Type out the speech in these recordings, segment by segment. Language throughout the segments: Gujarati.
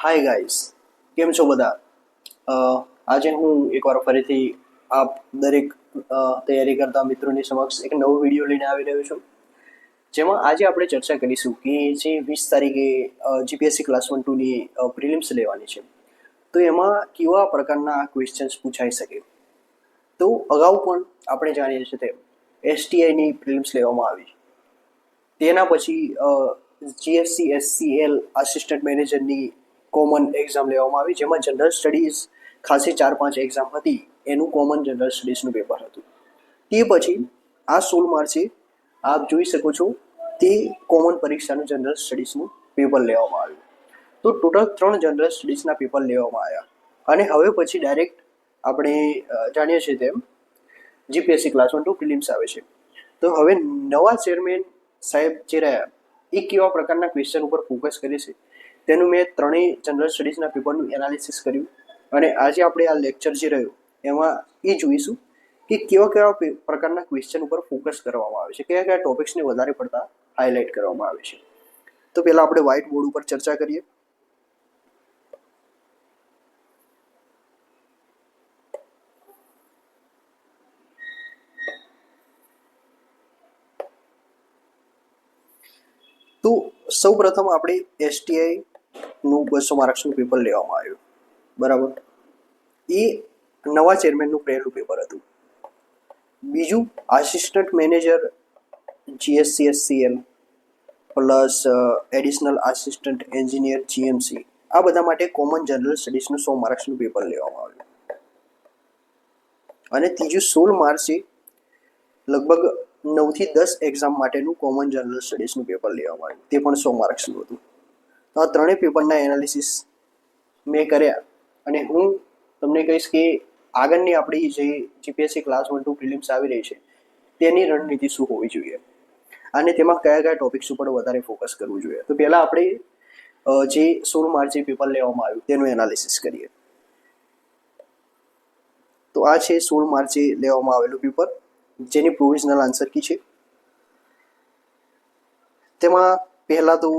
હાય ગાઈસ કેમ છો બધા? આજે હું એકવાર ફરીથી આપ દરેક તૈયારી કરતા મિત્રોની સમક્ષ એક નવો વીડિયો લઈને આવી રહ્યો છું. જેમાં આજે આપણે ચર્ચા કરીશું કે જે વીસ તારીખે જીપીએસસી ક્લાસ વન ટુની પ્રિલિમ્સ લેવાની છે. તો એમાં કેવા પ્રકારના ક્વેશ્ચન્સ પૂછાઈ શકે? તો અગાઉ પણ આપણે જાણીએ છીએ તેમ એસટીઆઈની પ્રિલિમ્સ લેવામાં આવી તેના પછી જીએસસી એસસીએલ આસિસ્ટન્ટ મેનેજરની કોમન એક્ઝામ લેવામાં આવી, જેમાં જનરલ સ્ટડીઝ ખાસી ચાર પાંચ એક્ઝામ હતી, એનું કોમન જનરલ સ્ટડીઝનું પેપર હતું. તે પછી આ સોળ માર્ચે આપ જોઈ શકો છો, તે કોમન પરીક્ષાનું જનરલ સ્ટડીઝનું પેપર લેવામાં આવ્યું. તો ટોટલ ત્રણ જનરલ સ્ટડીઝના પેપર લેવામાં આવ્યા. અને હવે પછી ડાયરેક્ટ આપણે જાણીએ છીએ તેમ GPSC class one two prelims આવે છે. તો હવે નવા ચેરમેન સાહેબ જે રહ્યા, એ કેવા પ્રકારના ક્વેશ્ચન ઉપર ફોકસ કરે છે? તેનું મેં ત્રણેય જનરલ સ્ટડીઝના પેપરનું એનાલિસિસ કર્યું અને આજે આપણે આ લેક્ચર જે રહ્યો, એમાં એ જોઈશું કે કેવા કેવા પ્રકારના ક્વેશ્ચન ઉપર ફોકસ કરવામાં આવે છે કયા કયા ટોપિક્સને વધારે પડતા હાઇલાઇટ કરવામાં આવે છે. તો પહેલાં આપણે વ્હાઇટ બોર્ડ ઉપર ચર્ચા કરીએ. તો સૌ પ્રથમ આપણે એસટીઆઈ નું બસો માર્ક્સનું પેપર લેવામાં આવ્યું. બરાબર? એ નવા ચેરમેનનું પહેલું પેપર હતું. બીજું assistant manager GSCSCL plus additional assistant engineer GMC આ બધા માટે કોમન જનરલ સ્ટડીઝનું સો માર્ક્સનું પેપર લેવામાં આવ્યું. અને ત્રીજું સોળ માર્ચે લગભગ નવથી દસ એક્ઝામ માટેનું કોમન જનરલ સ્ટડીઝનું પેપર લેવામાં આવ્યું. તે પણ સો માર્ક્સનું હતું. આ ત્રણેય પેપરના એનાલિસિસ મેં કર્યા. અને હું તમને કહીશ કે આગળની આપણી જે GPSC class one two prelims આવી રહી છે, તેની રણનીતિ શું હોવી જોઈએ? અને તેમાં કયા કયા ટોપિક્સ ઉપર વધારે ફોકસ કરવું જોઈએ? તો પહેલાં આપણે જે સોળ માર્ચે પેપર લેવામાં આવ્યું, તેનું એનાલિસિસ કરીએ. તો આ છે સોળ માર્ચે લેવામાં આવેલું પેપર જેની પ્રોવિઝનલ આન્સર કી છે? તેમાં પહેલાં તો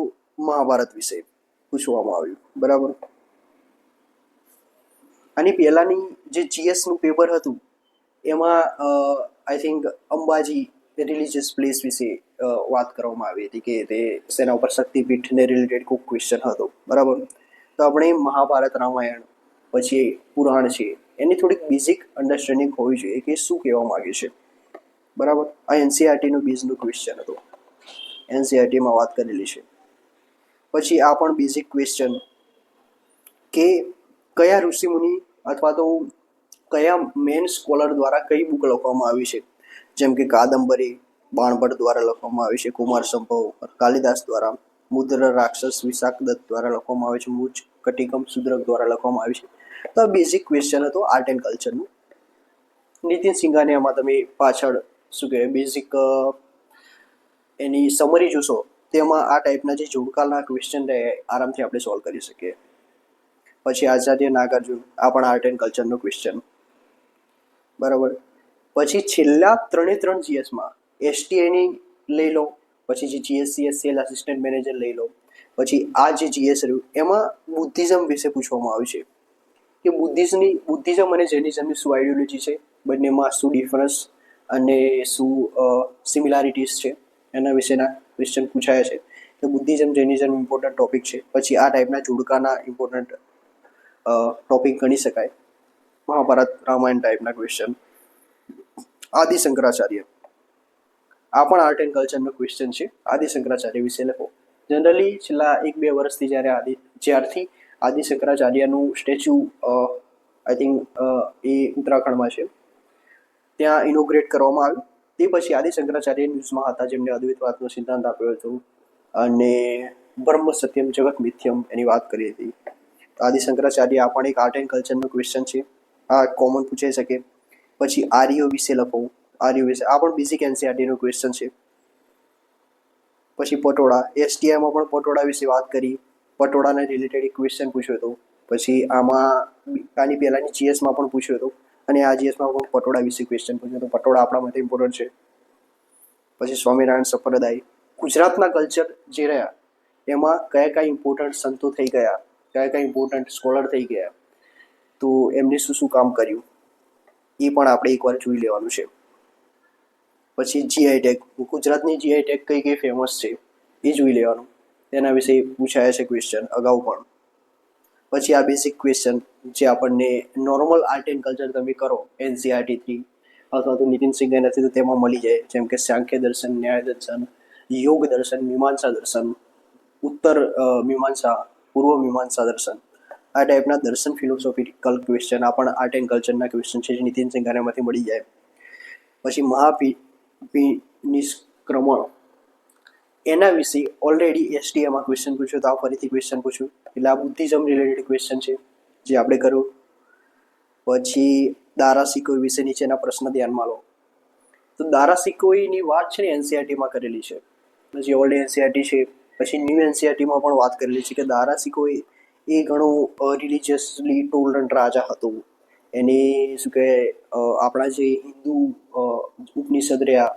મહાભારત વિશે. પૂછવામાં આવ્યું. બરાબર? આની પહેલાની જે જીએસનું પેપર હતું, એમાં I think Ambaji religious place વિશે વાત કરવામાં આવી હતી કે તે તેના ઉપર શક્તિપીઠને રિલેટેડ કોઈ ક્વેશ્ચન હતો. બરાબર? તો આપણે મહાભારત રામાયણ, પછી પુરાણ છે, એની થોડીક બેઝિક અન્ડરસ્ટેન્ડિંગ હોવી જોઈએ કે શું કહેવા માગે છે. બરાબર? આ એનસીઆરટીનું બીજનું ક્વેશ્ચન હતું. એનસીઆરટીમાં વાત કરેલી છે. પછી આ પણ બેઝિક ક્વેશ્ચન કે કયા ઋષિમુનિ અથવા તો કયા મેન સ્કોલર દ્વારા કઈ બુક લખવામાં આવી છે? જેમ કે કાદંબરી, બાણભટ્ટ દ્વારા લખવામાં આવી છે, કુમાર સંભવ, કાલિદાસ દ્વારા, મુદ્ર રાક્ષસ વિશાખ દત્ત દ્વારા લખવામાં આવે છે, મુજ કટિકમ સુદ્રક દ્વારા લખવામાં આવી છે. તો આ બેઝિક ક્વેશ્ચન હતો આર્ટ એન્ડ કલ્ચરનું નીતિન સિંઘાનિયામાં તમે પાછળ શું કહેવાય બેઝિક એની સમરી જોશો. તેમાં આ ટાઈપના જે જોડકાલના ક્વેશ્ચન રહે, આરામથી આપણે સોલ્વ કરી શકીએ. પછી આચાર્ય નાગાર્જુન, આ પણ આર્ટ એન્ડ કલ્ચરનો ક્વેશ્ચન બરાબર? પછી છેલ્લા ત્રણે ત્રણ જીએસમાં એસટીઆઈની લઈ લો, પછી જે જીએસસીએસ સેલ આસિસ્ટન્ટ મેનેજર લઈ લો, પછી આ જે જીએસ રહ્યું, એમાં બુદ્ધિઝમ વિશે પૂછવામાં આવ્યું છે. કે બુદ્ધિઝમની, બુદ્ધિઝમ અને જૈનિઝમની શું આઈડિયોલોજી છે? બંનેમાં શું ડિફરન્સ અને શું સિમિલારિટીઝ છે? એના વિશેના ક્વેશ્ચન પૂછાયા છે તો બુદ્ધિઝમ જૈનિઝમ ઇમ્પોર્ટન્ટ ટોપિક છે. પછી આ ટાઈપના જોડકાના ઇમ્પોર્ટન્ટ ટોપિક ગણી શકાય. મહાભારત, રામાયણ ટાઈપના ક્વેશ્ચન આદિ શંકરાચાર્ય આ પણ આર્ટ એન્ડ કલ્ચરનો ક્વેશ્ચન છે. આદિ શંકરાચાર્ય વિશે લખો. જનરલી છેલ્લા એક બે વર્ષથી જ્યારે આદિ, જ્યારથી આદિ શંકરાચાર્યનું સ્ટેચ્યુ આઈ થિંક એ ઉત્તરાખંડમાં છે. ત્યાં ઇનોગ્રેટ કરવામાં આવ્યું. તે પછી આદિ શંકરાચાર્ય ન્યૂઝમાં હતા, જેમને અદ્વૈતવાદનો સિદ્ધાંત આપ્યો હતો. અને બ્રહ્મ સત્યમ જગત મિથ્યમ એની વાત કરી હતી. આદિ શંકરાચાર્ય, આ પણ એક આર્ટ એન્ડ કલ્ચરનો ક્વેશ્ચન છે. આ કોમન પૂછાઈ શકે. પછી આર્યો વિશે લખો. આર્યો વિશે, આ પણ બેઝિક એનસીઆરટીનો ક્વેશ્ચન છે. પછી પટોળા એસટીઆઈમાં પણ પટોળા વિશે વાત કરી. પટોળાને રિલેટેડ એક ક્વેશ્ચન પૂછ્યો હતો. પછી આમાં, આની પહેલાંની જીએસમાં પણ પૂછ્યો હતો. અને આ જીએસમાં પટોળા વિશે ક્વેશ્ચન પૂછ્યો તો પટોળા આપણા માટે ઇમ્પોર્ટન્ટ છે. પછી સ્વામિનારાયણ સંપ્રદાય. ગુજરાતના કલ્ચર જે રહ્યા, એમાં કયા કયા ઇમ્પોર્ટન્ટ સંતો થઈ ગયા, કયા કયા ઇમ્પોર્ટન્ટ સ્કોલર થઈ ગયા, તો એમને શું શું કામ કર્યું, એ પણ આપણે એકવાર જોઈ લેવાનું છે. પછી જીઆઈ ટેગ ગુજરાતની જીઆઈ ટેગ કઈ કઈ ફેમસ છે, એ જોઈ લેવાનું. તેના વિશે પૂછાયા છે ક્વેશ્ચન અગાઉ પણ. પછી આ બેસિક ક્વેશ્ચન જે આપણને નોર્મલ આર્ટ એન્ડ કલ્ચર તમે કરો એનસીઆરટી થ્રી અથવા તો નીતિન સિંઘે નથી તો તેમાં મળી જાય, જેમ કે સાંખ્ય દર્શન, ન્યાય દર્શન, યોગ દર્શન, મીમાંસા દર્શન, ઉત્તર મીમાંસા, પૂર્વ મીમાંસા દર્શન. આ ટાઈપના દર્શન ફિલોસોફિકલ ક્વેશ્ચન આ પણ આર્ટ એન્ડ કલ્ચરના ક્વેશ્ચન છે જે નીતિન સિંઘાનામાંથી મળી જાય. પછી મહાપી નિષ્ક્રમણ એના વિશે ઓલરેડી એસટીએમાં ક્વેશ્ચન પૂછ્યું, તો આ ફરીથી ક્વેશ્ચન પૂછ્યું. એટલે આ બુદ્ધિઝમ રિલેટેડ ક્વેશ્ચન છે. જે આપણે કર્યું. પછી દારા સિકોઈ વિશે નીચેના પ્રશ્ન ધ્યાનમાં લો. તો દારા સિકોઈની વાત છે ને એનસીઆરટીમાં કરેલી છે. પછી ઓલ્ડ એનસીઆરટી છે, પછી ન્યૂ એનસીઆરટીમાં પણ વાત કરેલી છે કે દારા સિકોઈ એ ઘણું રિલિજિયસલી ટોલરન્ટ રાજા હતો. એની શું કે આપણા જે હિન્દુ ઉપનિષદ રહ્યા.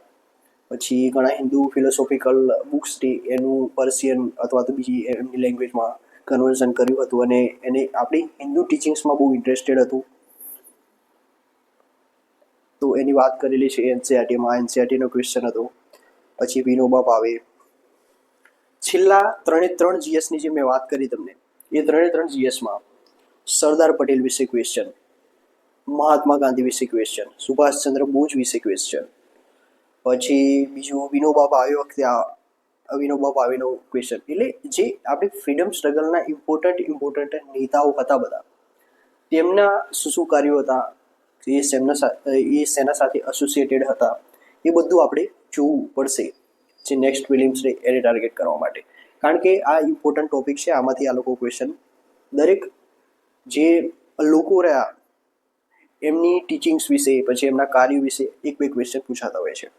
પછી ઘણા હિન્દુ ફિલોસોફિકલ બુક્સ એનું પર્શિયન અથવા તો બીજી એમની લેંગ્વેજમાં કન્વર્ઝન કર્યું હતું અને એને આપણી હિન્દુ ટીચિંગ્સમાં બહુ ઇન્ટરેસ્ટેડ હતું. તો એની વાત કરેલી છે એનસીઆરટીમાં એનસીઆરટીનો ક્વેશ્ચન હતો. પછી વિનોબા ભાવે. છેલ્લા ત્રણે ત્રણ જીએસની જે મેં વાત કરી તમને. એ ત્રણે ત્રણ જીએસમાં સરદાર પટેલ વિશે ક્વેશ્ચન મહાત્મા ગાંધી વિશે ક્વેશ્ચન સુભાષચંદ્ર બોઝ વિશે ક્વેશ્ચન પછી બીજું વિનોબા ભાવે વખતે વિનોબા ભાવેનો ક્વેશ્ચન એટલે જે આપણે ફ્રીડમ સ્ટ્રગલના ઇમ્પોર્ટન્ટ ઇમ્પોર્ટન્ટ નેતાઓ હતા બધા. તેમના શું શું કાર્યો હતા? એ શેમના સા- એ શેના સાથે એસોસિએટેડ હતા. એ બધું આપણે જોવું પડશે જે નેક્સ્ટ ફિલિમ્સને એને ટાર્ગેટ કરવા માટે. કારણ કે આ ઇમ્પોર્ટન્ટ ટોપિક છે, આમાંથી આ લોકો ક્વેશ્ચન દરેક જે લોકો રહ્યા, એમની ટીચિંગ્સ વિશે, પછી એમના કાર્યો વિશે એક બે ક્વેશ્ચન પૂછાતા હોય છે.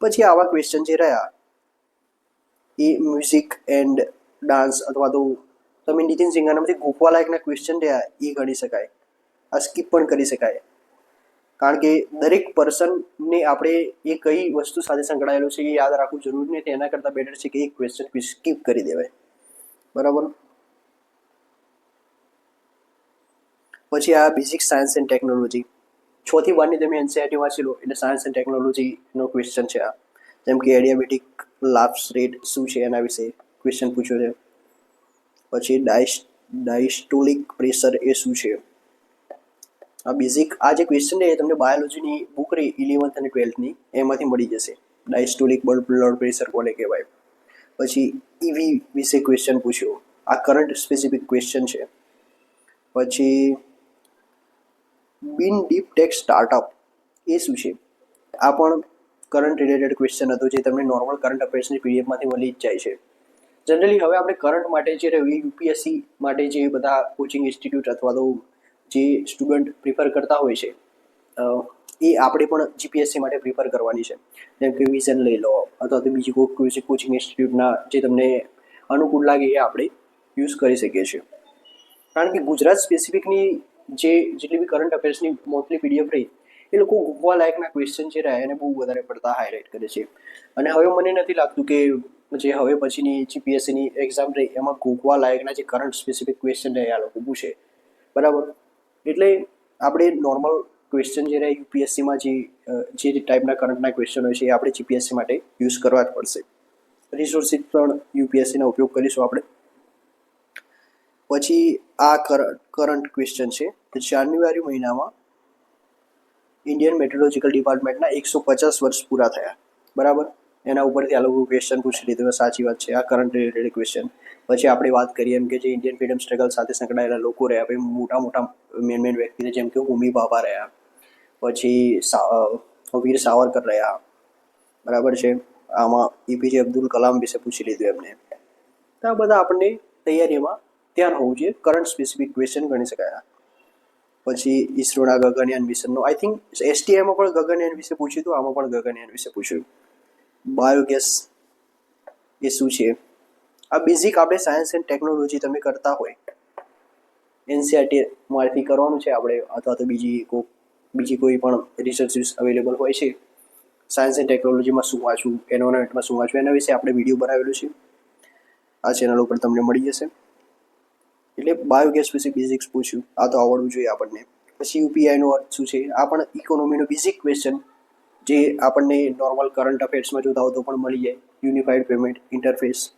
પછી આવા ક્વેશ્ચન જે રહ્યા, એ મ્યુઝિક એન્ડ ડાન્સ અથવા તો તમે નીતિન સિંઘાનામાંથી ગોખવા લાયકના ક્વેશ્ચન રહ્યા, એ ગણી શકાય. આ સ્કીપ પણ કરી શકાય. કારણ કે દરેક પર્સનને આપણે એ કઈ વસ્તુ સાથે સંકળાયેલું છે એ યાદ રાખવું જરૂરી નથી. એના કરતાં બેટર છે કે એક ક્વેશ્ચન સ્કીપ કરી દેવાય. બરાબર? પછી આ બેઝિક સાયન્સ એન્ડ ટેકનોલોજી છ થી બારની તમે એનસીઆરટી વાંચી લો એટલે સાયન્સ એન્ડ ટેકનોલોજીનો ક્વેશ્ચન છે આ. જેમ કે એડિયાબેટિક લાફ્સ રેટ શું છે એના વિશે ક્વેશ્ચન પૂછ્યો છે. પછી ડાયસ ડાયસ્ટોલિક પ્રેશર એ શું છે? આ બેઝિક આ જે ક્વેશ્ચન છે એ તમને બાયોલોજીની બુક રહી ઇલેવન્થ અને ટ્વેલ્થની એમાંથી મળી જશે. ડાયસ્ટોલિક બ્લડ પ્રેશર કોને કહેવાય? પછી ઈવી વિશે ક્વેશ્ચન પૂછ્યો. આ કરંટ સ્પેસિફિક ક્વેશ્ચન છે. પછી બિન ડીપ ટેક સ્ટાર્ટઅપ એ શું છે? આ પણ કરંટ રિલેટેડ ક્વેશ્ચન હતો જે તમને નોર્મલ કરંટ અફેર્સની પીડીએફમાંથી મળી જ જાય છે. જનરલી હવે આપણે કરંટ માટે જે યુપીએસસી માટે જે બધા કોચિંગ ઇન્સ્ટિટ્યૂટ અથવા તો જે સ્ટુડન્ટ પ્રિફર કરતા હોય છે એ આપણે પણ જીપીએસસી માટે પ્રિફર કરવાની છે. જેમ કે વિઝન લઈ લો અથવા તો બીજી કોઈ કોચિંગ ઇન્સ્ટિટ્યૂટના જે તમને અનુકૂળ લાગે એ આપણે યુઝ કરી શકીએ છીએ. કારણ કે ગુજરાત સ્પેસિફિકની જે જેટલી બી કરંટ અફેર્સની મોસ્ટલી પીડીએફ રહી, એ લોકો ગૂગવા લાયકના ક્વેશ્ચન જે રહ્યા એને બહુ વધારે પડતા હાઇલાઇટ કરે છે. અને હવે મને નથી લાગતું કે જે હવે પછીની જીપીએસસીની એક્ઝામ રહી, એમાં ગોખવા લાયકના જે કરંટ સ્પેસિફિક ક્વેશ્ચન રહે આ લોકો પૂછે. બરાબર? એટલે આપણે નોર્મલ ક્વેશ્ચન જે રહે યુપીએસસીમાં જે જે ટાઈપના કરંટના ક્વેશ્ચન હોય છે, એ આપણે જીપીએસસી માટે યુઝ કરવા જ પડશે. રિસોર્સિસ પણ યુપીએસસીનો ઉપયોગ કરીશું આપણે. પછી આ કરંટ ક્વેશ્ચન છે. જાન્યુઆરી મહિનામાં ઇન્ડિયન મેટ્રોલોજીકલ ડિપાર્ટમેન્ટના એકસો પચાસ વર્ષ પૂરા થયા. બરાબર? એના ઉપરથી આ લોકો ક્વેશ્ચન પૂછી લીધું. સાચી વાત છે. આ કરંટ રિલેટેડ ક્વેશ્ચન પછી આપણે વાત કરીએ એમ કે જે ઇન્ડિયન ફ્રીડમ સ્ટ્રગલ સાથે સંકળાયેલા લોકો રહ્યા. ભાઈ, મોટા મોટા મેન મેન વ્યક્તિ જેમ કે ભૂમિ બાબા રહ્યા. પછી વીર સાવરકર રહ્યા. બરાબર છે? આમાં એપીજે અબ્દુલ કલામ વિશે પૂછી લીધું એમને. તો આ બધા આપણને તૈયારીમાં ધ્યાન હોવું જોઈએ. કરંટ સ્પેસિફિક ક્વેશ્ચન ગણી શકાય. પછી ઈસરોના ગગનયાન મિશનનો આઈ થિંક એસટીઆઈમાં પણ ગગનયાન વિશે પૂછ્યું હતું, આમાં પણ ગગનયાન વિશે પૂછ્યું. બાયોગેસ એ શું છે? આ બેઝિક આપણે સાયન્સ એન્ડ ટેકનોલોજી તમે કરતા હોય એનસીઆરટી માંથી કરવાનું છે આપણે, અથવા તો બીજી કોઈ બીજી કોઈ પણ રિસર્ચ અવેલેબલ હોય છે. સાયન્સ એન્ડ ટેકનોલોજીમાં શું વાંચવું એન્વાયરમેન્ટમાં શું વાંચવું, એના વિશે આપણે વીડિયો બનાવેલું છે. આ ચેનલ ઉપર તમને મળી જશે. એટલે બાયોગેસ વિશે બેઝિક્સ પૂછ્યું. આ તો આવડવું જોઈએ આપણને. પછી યુપીઆઈનો અર્થ શું છે? આ પણ ઇકોનોમીનો બેઝિક ક્વેશ્ચન જે આપણને નોર્મલ કરંટ અફેર્સમાં જોતા હોય તો પણ મળી જાય. યુનિફાઈડ પેમેન્ટ ઇન્ટરફેસ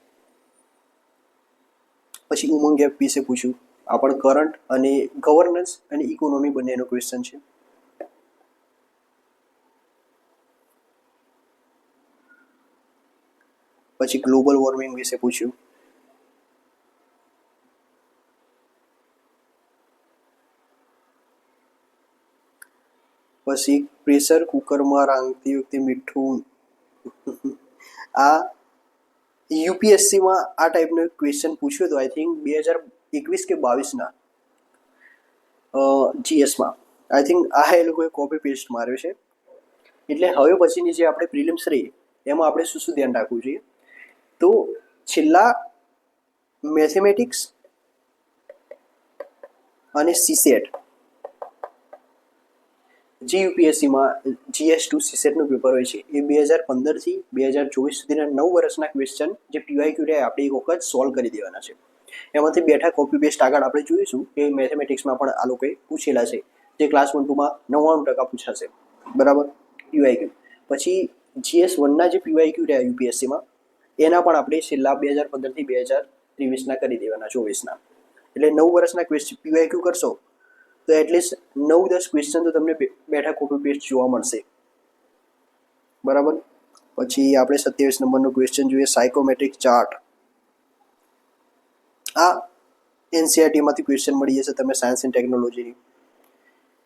પછી ઉમંગ એપ વિશે પૂછ્યું. આ પણ કરંટ અને ગવર્નન્સ અને ઇકોનોમી બંનેનો ક્વેશ્ચન છે. પછી ગ્લોબલ વોર્મિંગ વિશે પૂછ્યું. પછી પ્રેશર કુકરમાં રાંધતી વખતે મીઠું. આ યુપીએસસીમાં આ ટાઈપનો ક્વેશ્ચન પૂછ્યો હતો આઈ થિંક બે હજાર એકવીસ કે બાવીસના જીએસમાં આઈ થિંક આ એ લોકોએ કોપી પેસ્ટ માર્યો છે. એટલે હવે પછીની જે આપણે પ્રિલિમ્સ રહી, એમાં આપણે શું શું ધ્યાન રાખવું જોઈએ? તો છેલ્લા મેથેમેટિક્સ અને સીસેટ જે યુપીએસસીમાં જીએસ ટુ સીસેટનું પેપર હોય છે. એ બે હજાર પંદરથી બે હજાર ચોવીસ સુધીના નવ વર્ષના ક્વેશ્ચન જે પીવાય ક્યુરે આપણે એક વખત સોલ્વ કરી દેવાના છે. એમાંથી બેઠા કોપી પેસ્ટ આગળ આપણે જોઈશું કે મેથેમેટિક્સમાં પણ આ લોકોએ પૂછેલા છે. જે ક્લાસ વન ટુમાં નવ્વાણું ટકા પૂછાશે. બરાબર? પીવાય ક્યુ પછી જીએસ વનના જે પીવાય ક્યુ રહ્યા યુપીએસસીમાં, એના પણ આપણે છેલ્લા બે હજાર પંદરથી બે હજાર ત્રેવીસના કરી દેવાના ચોવીસના. એટલે નવ વર્ષના ક્વેશ્ચન પીવાય ક્યુ કરશો તો એટલીસ્ટ નવ દસ ક્વેશ્ચન તો તમને બેઠા કોપી પેસ્ટ જોવા મળશે. બરાબર? પછી આપણે સત્યાવીસ નંબરનો ક્વેશ્ચન જોઈએ સાયકોમેટ્રિક ચાર્ટ આ એનસીઆરટીમાંથી ક્વેશ્ચન મળી જશે તમે સાયન્સ એન્ડ ટેકનોલોજીની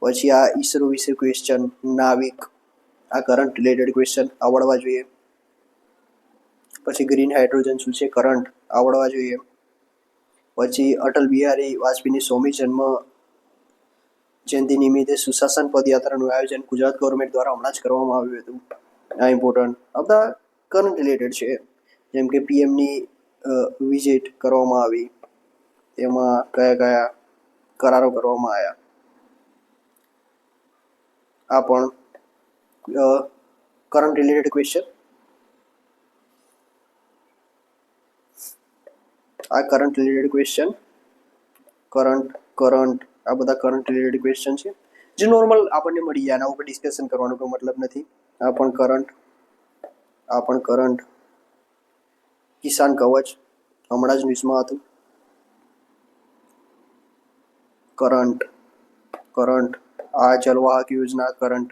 પછી આ ઈસરો વિશે ક્વેશ્ચન નાવિક, આ કરંટ રિલેટેડ ક્વેશ્ચન આવડવા જોઈએ. પછી ગ્રીન હાઇડ્રોજન શું છે? કરંટ આવડવા જોઈએ. પછી અટલ બિહારી વાજપેયીની સોમી જન્મ જયંતિ નિમિત્તે સુશાસન પદયાત્રાનું આયોજન ગુજરાત ગવર્મેન્ટ દ્વારા હમણાં જ કરવામાં આવ્યું હતું. આ ઇમ્પોર્ટન્ટ આ બધા કરંટ રિલેટેડ છે. જેમ કે પીએમની વિઝિટ કરવામાં આવી. તેમાં કયા કયા કરારો કરવામાં આવ્યા. આ પણ કરંટ રિલેટેડ ક્વેશ્ચન આ current related question current current આ બધા કરંટ રિલેટેડ ક્વેશ્ચન છે. જે નોર્મલ આપણને મળી જાય આના ઉપર ડિસ્કશન કરવાનો કોઈ મતલબ નથી. આ પણ કરંટ આ પણ કરંટ કિસાન કવચ, હમણાં જ ન્યૂઝમાં હતું. કરંટ કરંટ આ જલવાહક યોજના કરંટ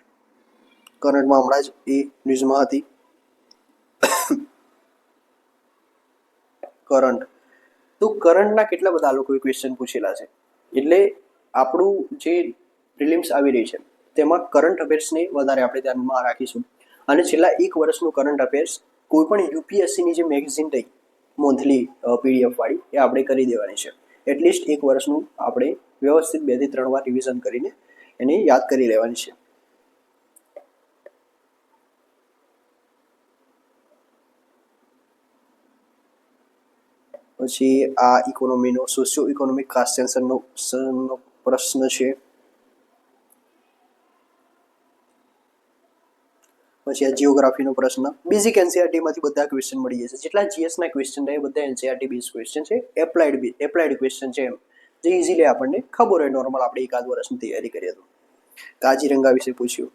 કરંટમાં હમણાં જ એ ન્યૂઝમાં હતી. કરંટ તો કરંટના કેટલા બધા લોકોએ ક્વેશ્ચન પૂછેલા છે? એટલે આપણું જે પ્રિલિમ્સ આવી રહી છે, તેમાં કરંટ અફેર્સને વધારે આપણે ધ્યાનમાં રાખીશું. અને છેલ્લા એક વર્ષનું કરંટ અફેર્સ કોઈ પણ યુપીએસસીની જે મેગેઝિન રહી મોન્થલી પીડીએફ વાળી, એ આપણે કરી દેવાની છે. એટલીસ્ટ એક વર્ષનું આપણે વ્યવસ્થિત બેથી ત્રણ વાર રિવિઝન કરીને એને યાદ કરી લેવાની છે. પછી આ ઇકોનોમીનો સોશિયો ઇકોનોમિક કાસ્ટ સેન્સરનો પ્રશ્ન છે. પછી આ જીઓગ્રાફીનો પ્રશ્ન. બેઝિક એનસીઆરટીમાંથી બધા ક્વેશ્ચન મળી જશે. જેટલા જીએસના ક્વેશ્ચન રહે બધા એનસીઆરટી બેઝ ક્વેશ્ચન છે. એપ્લાઇડ એપ્લાઇડ ક્વેશ્ચન છે એમ. જે ઇઝીલી આપણને ખબર હોય નોર્મલ આપણે એકાદ વર્ષની તૈયારી કરીએ તો. કાજીરંગા વિશે પૂછ્યું.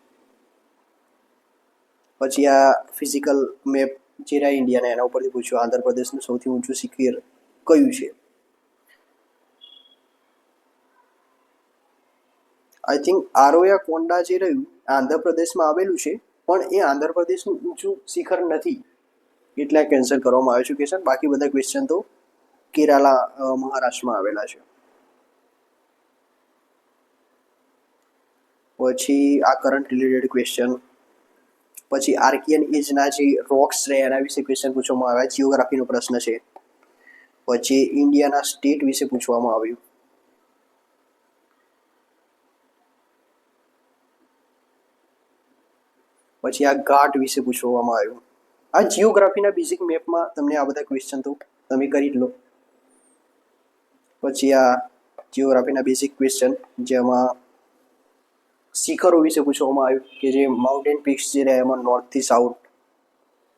પછી આ ફિઝિકલ મેપ જે રહ્યા ઇન્ડિયાના એના ઉપરથી પૂછ્યું. આંધ્રપ્રદેશનું સૌથી ઊંચું શિખર કયું છે? આઈ થિંક આરોયા કોંડા જે રહ્યું આંધ્રપ્રદેશમાં આવેલું છે, પણ એ આંધ્રપ્રદેશનું ઊંચું શિખર નથી. એટલે કેન્સલ કરવામાં આવ્યું છે ક્વેશ્ચન બાકી બધા ક્વેશ્ચન તો કેરાલા મહારાષ્ટ્રમાં આવેલા છે. પછી આ કરંટ રિલેટેડ ક્વેશ્ચન પછી આર્કિયન એજના જે રોક્સ રહે એના વિશે ક્વેશ્ચન પૂછવામાં આવ્યા. જિયોગ્રાફીનો પ્રશ્ન છે. પછી ઇન્ડિયાના સ્ટેટ વિશે પૂછવામાં આવ્યું. પછી આ ઘાટ વિશે પૂછવામાં આવ્યું. આ જીઓગ્રાફીના બેઝિક મેપમાં તમને આ બધા ક્વેશ્ચન તો તમે કરી લો. પછી આ જીઓગ્રાફીના બેઝિક ક્વેશ્ચન જેમાં શિખરો વિશે પૂછવામાં આવ્યું કે જે માઉન્ટેન પીક્સ જે રહ્યા એમાં નોર્થથી સાઉથ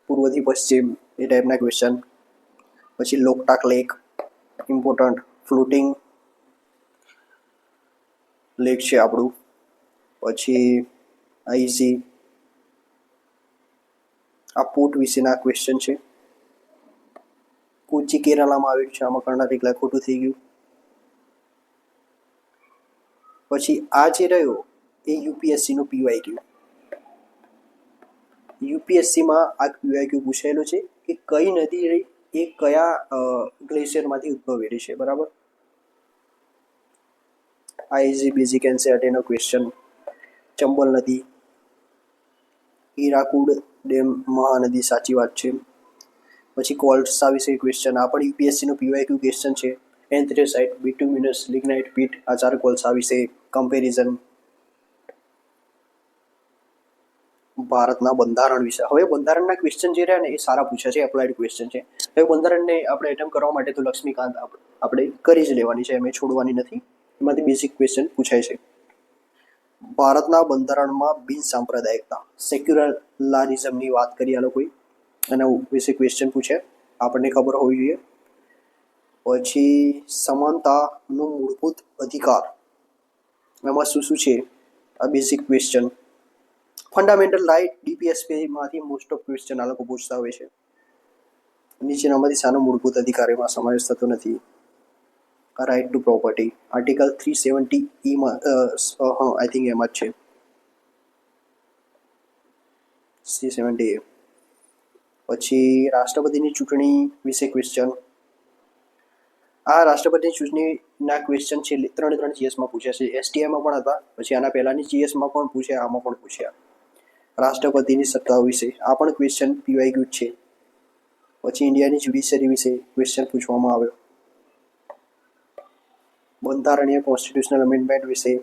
પૂર્વથી પશ્ચિમ એ ટાઈપના ક્વેશ્ચન પછી Loktak lake important floating lake છે આપણું. પછી આઈઝી આ પોર્ટ વિશેના ક્વેશ્ચન છે. કોચી કેરાલામાં આવેલું છે, આમાં કર્ણાટક એટલે ખોટું થઈ ગયું. પછી આ જે રહ્યો, એ યુપીએસસી નો પીવાય ક્યુ યુપીએસસીમાં આ પીવાય ક્યુ પૂછાયેલું છે કે કઈ નદી રહી, એ કયા ગ્લેશિયરમાંથી ઉદ્ભવેલી છે, બરાબર? આ ઇઝી બેઝિક એનસીઆરટીનો ક્વેશ્ચન ચંબલ નદી હીરાકુડ ડેમ મહાનદી, સાચી વાત છે. પછી કોલ્સા વિશે ક્વેશ્ચન આ પણ યુપીએસસીનો પીવાયક્યુ ક્વેશ્ચન છે. એન્થ્રેસાઇટ બિટ્યુમિનસ લિગ્નાઇટ પીટ આ ચાર કોલસા વિશે કમ્પેરિઝન ભારતના બંધારણ વિશે. હવે બંધારણના ક્વેશ્ચન જે રહ્યા ને, એ સારા પૂછ્યા છે એપ્લાઇડ ક્વેશ્ચન છે. હવે બંધારણને આપણે એટેમ્પ કરવા માટે તો લક્ષ્મીકાંત આપ- આપણે કરી જ લેવાની છે, એમ છોડવાની નથી. એમાંથી બેઝિક ક્વેશ્ચન પૂછાય છે. ભારતના બંધારણમાં બિન સાંપ્રદાયિકતા સેક્યુલરિઝમની વાત કરી આ લોકોએ, એના વિશે ક્વેશ્ચન પૂછે. આપણને ખબર હોવી જોઈએ. પછી સમાનતાનો મૂળભૂત અધિકાર. એમાં શું શું છે? આ બેઝિક ક્વેશ્ચન ફંડામેન્ટલ રાઇટ ડીપીએસપીમાંથી મોસ્ટ ઓફ ક્વેશ્ચન આ લોકો પૂછતા હોય છે. નીચેનામાંથી શાનો મૂળભૂત અધિકાર એમાં સમાવેશ થતો નથી. Right to property article three seventy ઈમાં હા આઈ થિંક એમાં જ છે. થ્રી સેવન્ટી એ પછી રાષ્ટ્રપતિની ચૂંટણી વિશે ક્વેશ્ચન આ રાષ્ટ્રપતિની ચૂંટણીના ક્વેશ્ચન છે ત્રણે ત્રણ જીએસમાં પૂછ્યા છે. એસટીઆઈમાં પણ હતા. પછી આના પહેલાની જીએસમાં પણ પૂછ્યા, આમાં પણ પૂછ્યા. રાષ્ટ્રપતિની સત્તાઓ વિશે. આ પણ ક્વેશ્ચન પીવાય ગયું છે. પછી ઇન્ડિયાની જ્યુડિશિયરી વિશે ક્વેશ્ચન પૂછવામાં આવ્યો. બંધારણીય કોન્સ્ટિટ્યુશનલ અમેન્ડમેન્ટ વિશે,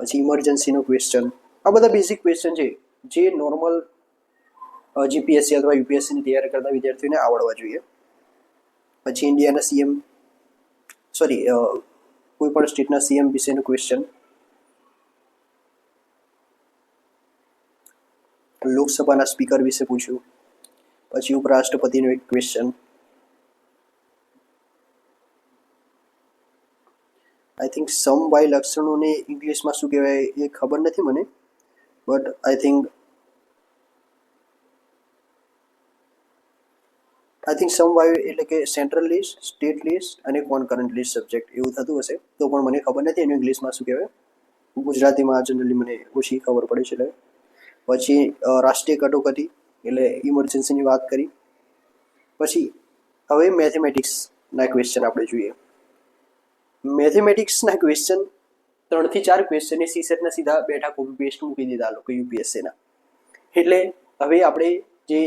પછી ઇમરજન્સીનો ક્વેશ્ચન આ બધા બેઝિક ક્વેશ્ચન છે, જે નોર્મલ જીપીએસસી અથવા યુપીએસસીની તૈયારી કરતા વિદ્યાર્થીઓને આવડવા જોઈએ. પછી ઇન્ડિયાના સીએમ સોરી કોઈ પણ સ્ટેટના સીએમ વિશેનું ક્વેશ્ચન લોકસભાના સ્પીકર વિશે પૂછ્યું. પછી ઉપરાષ્ટ્રપતિનું એક ક્વેશ્ચન આઈ થિંક સમવાય લક્ષણોને ઇંગ્લિશમાં શું કહેવાય એ ખબર નથી મને but I think I think સમવાય એટલે કે સેન્ટ્રલ લિસ્ટ સ્ટેટ લિસ્ટ અને કોનકરન્ટ લિસ્ટ સબ્જેક્ટ એવું થતું હશે, તો પણ મને ખબર નથી એનું ઇંગ્લિશમાં શું કહેવાય. ગુજરાતીમાં જનરલી મને ઓછી ખબર પડે છે પછી રાષ્ટ્રીય કટોકટી, એટલે ઇમરજન્સીની વાત કરી. પછી, હવે મેથેમેટિક્સના ક્વેશ્ચન આપણે જોઈએ. મેથેમેટિક્સના ક્વેશ્ચન ત્રણથી ચાર ક્વેશ્ચન એ સીસેટના સીધા બેઠા કોપી પેસ્ટ મૂકી દીધા લોકો યુપીએસસીના એટલે હવે આપણે જે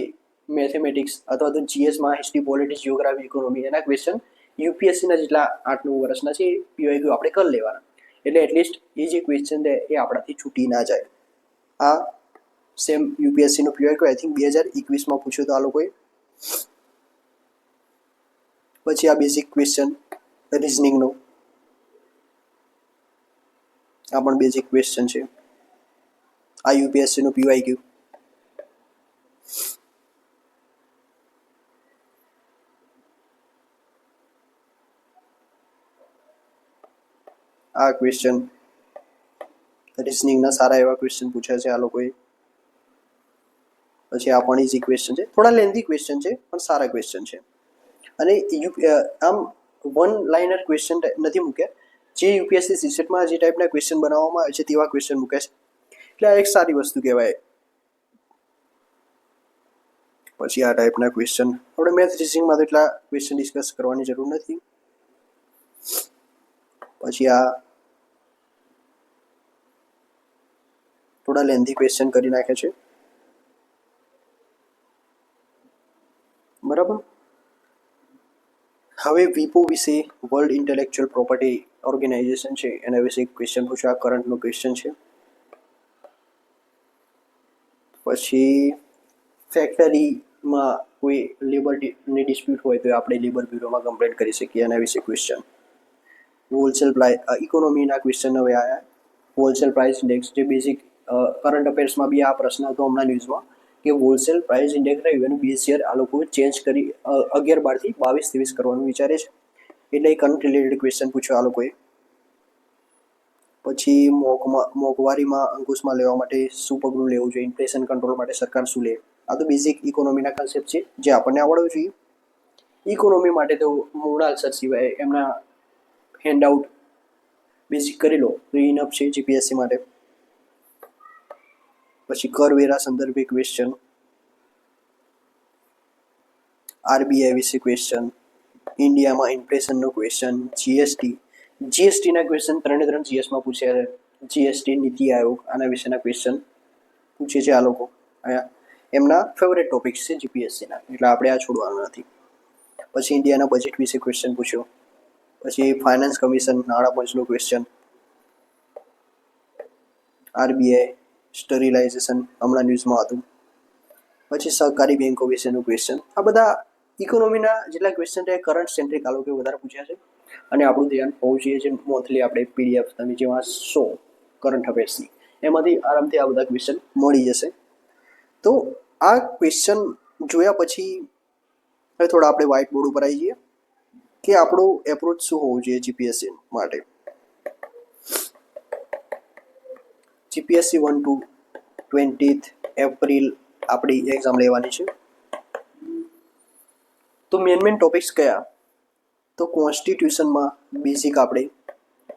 મેથેમેટિક્સ અથવા તો જીએસમાં હિસ્ટ્રી પોલિટિક્સ જિયોગ્રાફી ઇકોનોમી એના ક્વેશ્ચન યુપીએસસીના જેટલા આઠ નવ વર્ષના છે પીવાય ક્યુ આપણે કરી લેવાના. એટલે એટલીસ્ટ એ જે ક્વેશ્ચન છે, એ આપણાથી છૂટી ના જાય. આ સેમ યુપીએસસીનો પીવાય ક્યુ આઈ થિંક બે હજાર એકવીસમાં પૂછ્યું હતું આ લોકોએ. પછી આ બેઝિક ક્વેશ્ચન રિઝનિંગનો આ પણ બેઝિક ક્વેશ્ચન છે. આ યુપીએસસીનો પીવાય ગયું આ ક્વેશ્ચન રિઝનિંગના સારા એવા ક્વેશ્ચન પૂછ્યા છે આ લોકોએ. પછી આ પણ ઇઝી ક્વેશ્ચન છે. થોડા લેન્ધી ક્વેશ્ચન છે, પણ સારા ક્વેશ્ચન છે. અને આમ વન લાઇનર ક્વેશ્ચન નથી મૂક્યા. જે યુપીએસસી સીસેટમાં જે ટાઈપના ક્વેશ્ચન બનાવવામાં આવે છે તેવા ક્વેશ્ચન મૂકે છે. એટલે આ એક સારી વસ્તુ કહેવાય. પછી આ ટાઈપના ક્વેશ્ચન આપણે મેથ રિઝનિંગમાં તો એટલા ક્વેશ્ચન ડિસ્કસ કરવાની જરૂર નથી. પછી આ થોડા લેન્ધી ક્વેશ્ચન કરી નાખે છે. બરાબર? હવે વિપો વિશે વર્લ્ડ ઇન્ટેલેક્ચુઅલ પ્રોપર્ટી ઓર્ગેનાઇઝેશન છે એના વિશે ક્વેશ્ચન આ કરંટનો ક્વેશ્ચન છે. પછી ફેક્ટરીમાં કોઈ લેબરની ડિસ્પ્યુટ હોય તો આપણે લેબર બ્યુરોમાં કમ્પ્લેન કરી શકીએ એના વિશે ક્વેશ્ચન હોલસેલ પ્રાઇસ ઇકોનોમીના ક્વેશ્ચન હવે આવ્યા હોલસેલ પ્રાઇસ ઇન્ડેક્સ જે બેઝિક કરંટ અફેર્સમાં બી આ પ્રશ્ન હતો હમણાં ન્યૂઝમાં કે હોલસેલ પ્રાઇસ ઇન્ડેક્સ રહ્યું એનું બેઝ યર આ લોકો ચેન્જ કરી અગિયાર બારથી બાવીસ ત્રેવીસ કરવાનું વિચારે છે. એટલે એક અનરિલેટેડ રિલેટેડ ક્વેશ્ચન પૂછ્યો આ લોકોએ. પછી મોંઘમાં મોંઘવારીમાં અંકુશમાં લેવા માટે શું પગલું લેવું જોઈએ? ઇન્ફ્લેશન કંટ્રોલ માટે સરકાર શું લે? આ તો બેઝિક ઇકોનોમીના કન્સેપ્ટ છે, જે આપણને આવડવું જોઈએ. ઇકોનોમી માટે તો મૃણાલ સર સિવાય એમના હેન્ડઆઉટ બેઝિક કરી લો. તો ઇનફ છે જીપીએસસી માટે. પછી કરવેરા સંદર્ભે ક્વેશ્ચન આરબીઆઈ વિશે ક્વેશ્ચન ઇન્ડિયામાં ઇન્ફ્લેશનનો ક્વેશ્ચન જીએસટી જીએસટીના ક્વેશ્ચન ત્રણે ત્રણ જીએસમાં પૂછ્યા છે. જીએસટી નીતિ આયોગ આના વિશેના ક્વેશ્ચન પૂછે છે આ લોકો. એમના ફેવરેટ ટોપિક્સ છે જીપીએસસીના એટલે આપણે આ છોડવાનું નથી. પછી ઇન્ડિયાના બજેટ વિશે ક્વેશ્ચન પૂછ્યો. પછી ફાઇનાન્સ કમિશન નાણાં ક્વેશ્ચન આરબીઆઈ સ્ટરીલાઇઝેશન હમણાં ન્યૂઝમાં હતું. પછી સહકારી બેંકો વિશેનું ક્વેશ્ચન આ બધા ઇકોનોમીના જેટલા ક્વેશ્ચન છે કરંટ સેન્ટ્રિક આ લોકોએ વધારે પૂછ્યા છે. અને આપણું ધ્યાન હોવું જોઈએ જે મંથલી આપણે પીડીએફ તમે જેમાં સો કરંટ અફેર્સની એમાંથી આરામથી આ બધા ક્વેશ્ચન મળી જશે. તો આ ક્વેશ્ચન જોયા પછી હવે થોડા આપણે વ્હાઇટ બોર્ડ ઉપર આવી જઈએ કે આપણો એપ્રોચ શું હોવું જોઈએ જીપીએસસી માટે. GPSC one two twentieth April આપણી એક્ઝામ લેવાની છે. તો મેન મેન ટોપિક્સ કયા? તો કોન્સ્ટિટ્યુશનમાં બેઝિક આપણે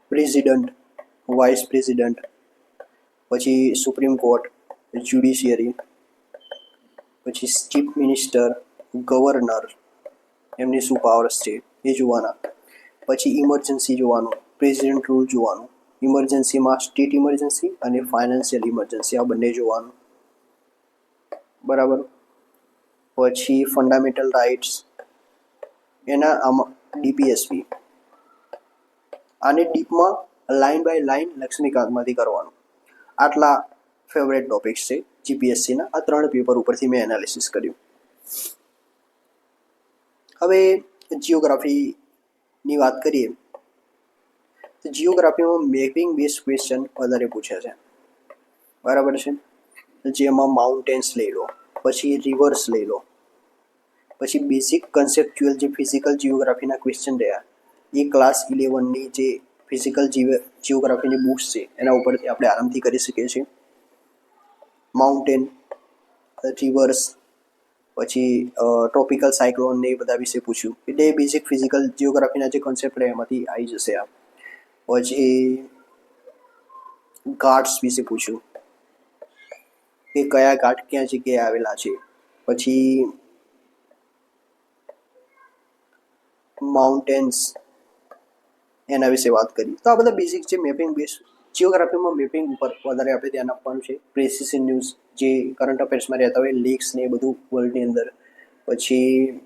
પ્રેસિડન્ટ વાઇસ પ્રેસિડન્ટ પછી સુપ્રીમ કોર્ટ જ્યુડિશિયરી પછી ચીફ મિનિસ્ટર ગવર્નર એમની શું પાવર્સ છે એ જોવાના. પછી ઇમરજન્સી જોવાનું પ્રેસિડન્ટ રૂલ જોવાનું ઇમરજન્સીમાં સ્ટેટ ઇમરજન્સી અને ફાઇનાન્શિયલ ઇમરજન્સી આ બંને જોવાનું. બરાબર? પછી ફંડામેન્ટલ રાઇટ્સ એના આમાં ડીપીએસપી આને ડીપમાં લાઇન બાય લાઇન લક્ષ્મીકાંતમાંથી કરવાનું. આટલા ફેવરેટ ટોપિક્સ છે જીપીએસસીના આ ત્રણ પેપર ઉપરથી મેં એનાલિસિસ કર્યું. હવે જીઓગ્રાફીની વાત કરીએ. તો જીઓગ્રાફીમાં મેપિંગ બેઝ ક્વેશ્ચન વધારે પૂછ્યા છે. બરાબર છે? જેમાં માઉન્ટેન્સ લઈ લો, પછી રિવર્સ લઈ લો પછી બેઝિક કન્સેપ્ચ્યુઅલ જે ફિઝિકલ જીઓગ્રાફીના ક્વેશ્ચન રહ્યા. એ ક્લાસ ઇલેવનની જે ફિઝિકલ જીઓગ્રાફીની બુક્સ છે, એના ઉપરથી આપણે આરામથી કરી શકીએ છીએ. માઉન્ટેન રિવર્સ પછી ટ્રોપિકલ સાયક્લોન ને એ બધા વિશે પૂછ્યું. એટલે બેઝિક ફિઝિકલ જિયોગ્રાફીના જે કોન્સેપ્ટ રહે એમાંથી આવી જશે આ. પછી, ઘાટ્સ વિશે પૂછ્યું. કે કયા ઘાટ ક્યાં જગ્યાએ આવેલા છે? પછી માઉન્ટેન્સ એના વિશે વાત કરી. તો આ બધા બેઝિક જે મેપિંગ બેઝ જીઓગ્રાફીમાં મેપિંગ ઉપર વધારે આપણે ધ્યાન આપવાનું છે. પ્રેસિશન ન્યૂઝ જે કરંટ અફેર્સમાં રહેતા હોય લેક્સ ને એ બધું વર્લ્ડની અંદર. પછી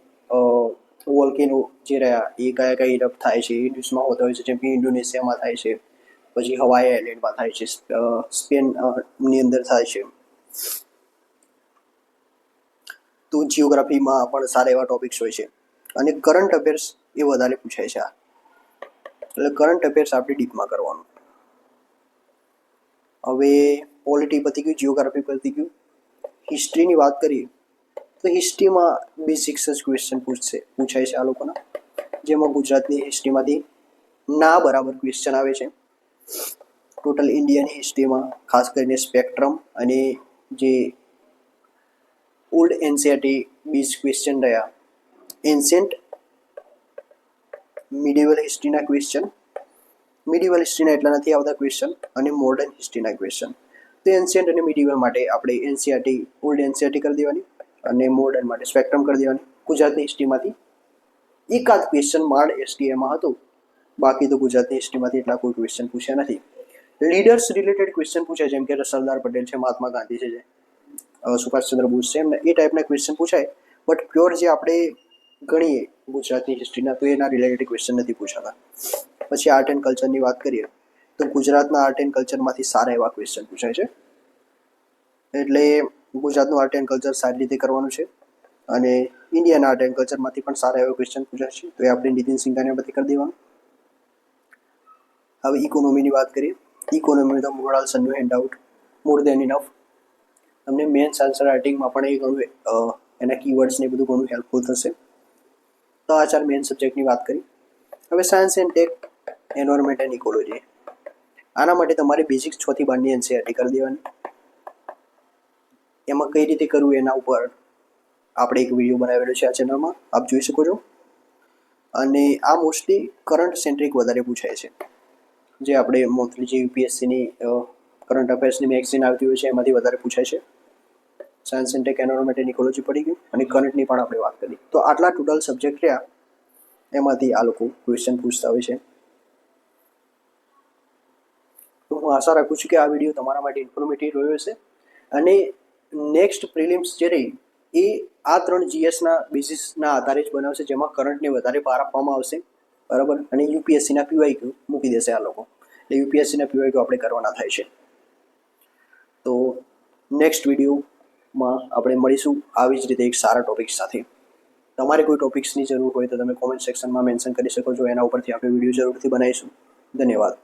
વોલ્કેનો જે રહ્યા, એ કયા કયા ઇરપ થાય છે, એ ન્યૂઝમાં હોતા હોય છે. જેમ કે ઇન્ડોનેશિયામાં થાય છે. પછી હવાઈ આઇલેન્ડમાં થાય છે. સ્પેનની અંદર થાય છે. તો જીઓગ્રાફીમાં પણ સારા એવા ટોપિક્સ હોય છે. અને કરંટ અફેર્સ એ વધારે પૂછાય છે એટલે કરંટ અફેર્સ આપણે ડીપમાં કરવાનું. હવે પોલિટી પતી ગયું જિયોગ્રાફી પતી ગયું. હિસ્ટ્રીની વાત કરીએ, તો હિસ્ટ્રીમાં બેઝિક્સ જ ક્વેશ્ચન પૂછશે, પૂછાય છે આ લોકોના. જેમાં ગુજરાતની હિસ્ટ્રીમાંથી ના બરાબર ક્વેશ્ચન આવે છે. ટોટલ ઇન્ડિયાની હિસ્ટ્રીમાં ખાસ કરીને સ્પેક્ટ્રમ અને જે ઓલ્ડ એનસીઆરટી બીજ ક્વેશ્ચન રહ્યા. એન્શિયન્ટ મિડિવલ હિસ્ટ્રીના ક્વેશ્ચન મિડિવલ હિસ્ટ્રીના એટલા નથી આવતા ક્વેશ્ચન અને મોડર્ન હિસ્ટ્રીના ક્વેશ્ચન તો એન્શિયન્ટ અને મિડિવલ માટે આપણે એનસીઆરટી ઓલ્ડ એનસીઆરટી કરી દેવાની અને મોડર્ન માટે સ્પેક્ટ્રમ કરી દેવાની. ગુજરાતની હિસ્ટ્રીમાંથી એકાદ ક્વેશ્ચન માંડ એસટીએમાં હતું. બાકી તો ગુજરાતની હિસ્ટ્રીમાંથી એટલા કોઈ ક્વેશ્ચન પૂછ્યા નથી. લીડર્સ રિલેટેડ ક્વેશ્ચન પૂછાય, જેમ કે સરદાર પટેલ છે, મહાત્મા ગાંધી છે સુભાષચંદ્ર બોઝ છે, એમને એ ટાઈપના ક્વેશ્ચન પૂછાય. બટ પ્યોર જે આપણે ગણીએ ગુજરાતની હિસ્ટ્રીના તો એના રિલેટેડ ક્વેશ્ચન નથી પૂછાતા. પછી આર્ટ એન્ડ કલ્ચરની વાત કરીએ, તો ગુજરાતના આર્ટ એન્ડ કલ્ચરમાંથી સારા એવા ક્વેશ્ચન પૂછાય છે. એટલે ગુજરાતનું આર્ટ એન્ડ કલ્ચર સારી રીતે કરવાનું છે અને ઇન્ડિયાના આર્ટ એન્ડ કલ્ચરમાંથી પણ સારા એવા ક્વેશ્ચન પૂછાય છે, તો એ આપણે નીતિન સિંઘાને બધી કરી દેવાનું. હવે ઇકોનોમીની વાત કરીએ ઇકોનોમી તો મોરાલ સનનું hand out more than enough તમને મેન્સ આન્સર રાઇટિંગમાં પણ એ ઘણું એના કીવર્ડ્સ ને એ બધું ઘણું હેલ્પફુલ થશે. તો આ ચાર મેન સબ્જેક્ટની વાત કરી. હવે science and tech environment and ecology આના માટે તમારે બેઝિક્સ છથી બારની એનસીઆરટી કરી દેવાની. એમાં કઈ રીતે કરવું એના ઉપર આપણે એક વીડિયો બનાવેલો છે આ ચેનલમાં આપ જોઈ શકો છો. અને આ મોસ્ટલી કરંટ સેન્ટ્રિક વધારે પૂછાય છે. જે આપણે મોસ્ટલી જે યુપીએસસીની કરંટ અફેર્સની મેગઝીન આવતી હોય છે, એમાંથી વધારે પૂછાય છે. Science and tech environment and ecology પડી ગયું અને કરંટની પણ આપણે વાત કરી. તો આટલા ટોટલ સબ્જેક્ટ રહ્યા. એમાંથી આ લોકો ક્વેશ્ચન પૂછતા હોય છે. તો હું આશા રાખું છું કે આ વીડિયો તમારા માટે ઇન્ફોર્મેટિવ રહ્યો હશે. અને નેક્સ્ટ પ્રિલિમ્સ જે રહી, એ આ ત્રણ જીએસના બેઝિસના આધારે જ બનાવશે, જેમાં કરંટને વધારે ભાર આપવામાં આવશે. બરાબર? અને યુપીએસસીના પીવાય મૂકી દેશે આ લોકો. એટલે યુપીએસસીના પીવાય આપણે કરવાના થાય છે. તો નેક્સ્ટ વિડીયોમાં આપણે મળીશું આવી જ રીતે એક સારા ટોપિક સાથે. તમારે કોઈ ટોપિક્સની જરૂર હોય તો તમે કોમેન્ટ સેક્શનમાં મેન્શન કરી શકો છો. એના ઉપરથી આપણે વીડિયો જરૂરથી બનાવીશું. ધન્યવાદ.